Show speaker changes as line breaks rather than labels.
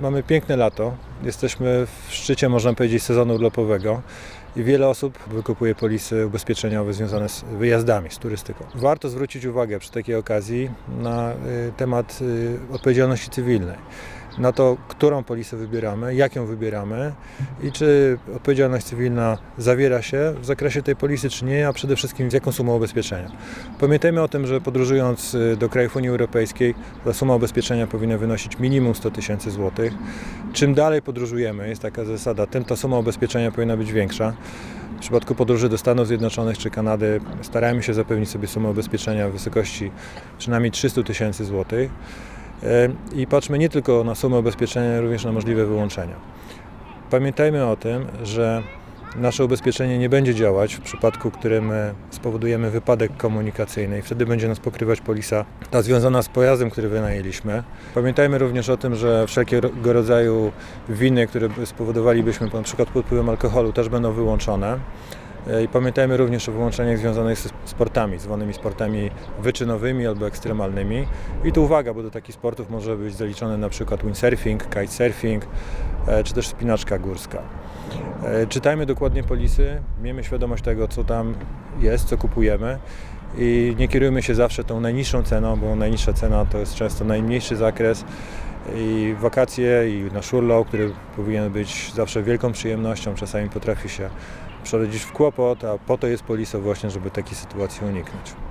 mamy piękne lato. Jesteśmy w szczycie, można powiedzieć, sezonu urlopowego i wiele osób wykupuje polisy ubezpieczeniowe związane z wyjazdami, z turystyką. Warto zwrócić uwagę przy takiej okazji na y, temat y, odpowiedzialności cywilnej. Na to, którą polisę wybieramy, jak ją wybieramy i czy odpowiedzialność cywilna zawiera się w zakresie tej polisy, czy nie, a przede wszystkim z jaką sumą ubezpieczenia. Pamiętajmy o tym, że podróżując y, do krajów Unii Europejskiej, ta suma ubezpieczenia powinna wynosić minimum 100 tysięcy złotych. Czym dalej podróżujemy, jest taka zasada, tym ta suma ubezpieczenia powinna być większa. W przypadku podróży do Stanów Zjednoczonych czy Kanady starajmy się zapewnić sobie sumę ubezpieczenia w wysokości przynajmniej 300 tysięcy złotych. I patrzmy nie tylko na sumę ubezpieczenia, ale również na możliwe wyłączenia. Pamiętajmy o tym, że nasze ubezpieczenie nie będzie działać w przypadku, którym e, spowodujemy wypadek komunikacyjny i wtedy będzie nas pokrywać polisa ta związana z pojazdem, który wynajęliśmy. Pamiętajmy również o tym, że wszelkiego rodzaju winy, które spowodowalibyśmy przykład pod wpływem alkoholu też będą wyłączone. E, I pamiętajmy również o wyłączeniach związanych z sportami, zwanymi sportami wyczynowymi albo ekstremalnymi. I tu uwaga, bo do takich sportów może być zaliczony na przykład windsurfing, kitesurfing, e, czy też spinaczka górska. E, Czytajmy dokładnie polisy, miejmy świadomość tego, co tam jest, co kupujemy i nie kierujmy się zawsze tą najniższą ceną, bo najniższa cena to jest często najmniejszy zakres i wakacje i nasz urlop, który powinien być zawsze wielką przyjemnością, czasami potrafi się przerodzić w kłopot, a po to jest polisa właśnie, żeby takiej sytuacji uniknąć.